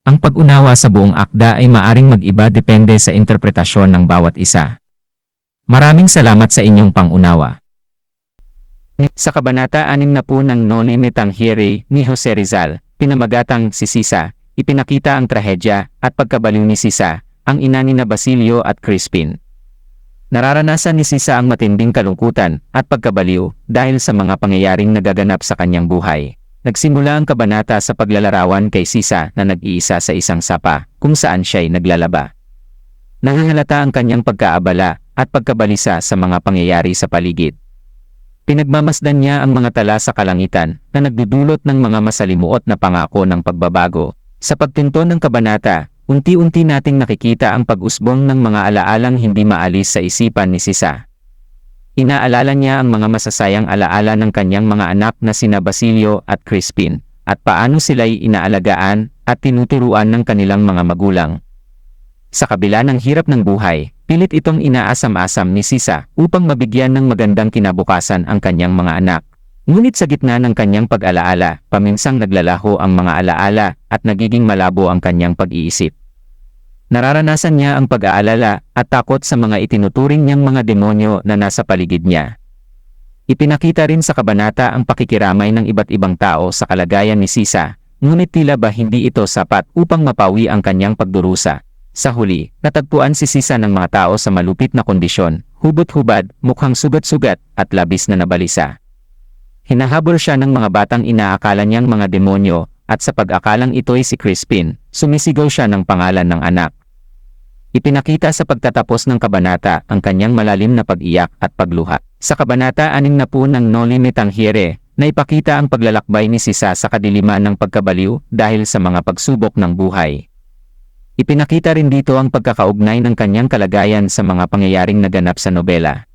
Ang pag-unawa sa buong akda ay maaring mag-iba depende sa interpretasyon ng bawat isa. Maraming salamat sa inyong pangunawa. Sa Kabanata 6 na po ng Noli Me Tangere ni Jose Rizal, pinamagatang si Sisa, ipinakita ang trahedya at pagkabaliw ni Sisa, ang ina ni na Basilio at Crispin. Nararanasan ni Sisa ang matinding kalungkutan at pagkabaliw dahil sa mga pangyayaring nagaganap sa kanyang buhay. Nagsimula ang kabanata sa paglalarawan kay Sisa na nag-iisa sa isang sapa kung saan siya'y naglalaba. Nangangalata ang kanyang pagkaabala at pagkabalisa sa mga pangyayari sa paligid. Pinagmamasdan niya ang mga tala sa kalangitan na nagdudulot ng mga masalimuot na pangako ng pagbabago. Sa pagtinto ng kabanata, unti-unti nating nakikita ang pag-usbong ng mga alaalang hindi maalis sa isipan ni Sisa. Inaalala niya ang mga masasayang alaala ng kanyang mga anak na sina Basilio at Crispin, at paano sila'y inaalagaan at tinuturuan ng kanilang mga magulang. Sa kabila ng hirap ng buhay, pilit itong inaasam-asam ni Sisa upang mabigyan ng magandang kinabukasan ang kanyang mga anak. Ngunit sa gitna ng kanyang pag-alaala, paminsang naglalaho ang mga alaala at nagiging malabo ang kanyang pag-iisip. Nararanasan niya ang pag-aalala at takot sa mga itinuturing niyang mga demonyo na nasa paligid niya. Ipinakita rin sa kabanata ang pakikiramay ng iba't ibang tao sa kalagayan ni Sisa, ngunit tila ba hindi ito sapat upang mapawi ang kanyang pagdurusa. Sa huli, natagpuan si Sisa ng mga tao sa malupit na kondisyon, hubot-hubad, mukhang sugat-sugat, at labis na nabalisa. Hinahabol siya ng mga batang inaakala niyang mga demonyo, at sa pag-akalang ito'y si Crispin, sumisigaw siya ng pangalan ng anak. Ipinakita sa pagtatapos ng kabanata ang kanyang malalim na pag-iyak at pagluha. Sa kabanata 6 na po ng Noli Me Tangere, naipakita ang paglalakbay ni Sisa sa kadiliman ng pagkabaliw dahil sa mga pagsubok ng buhay. Ipinakita rin dito ang pagkakaugnay ng kanyang kalagayan sa mga pangyayaring naganap sa nobela.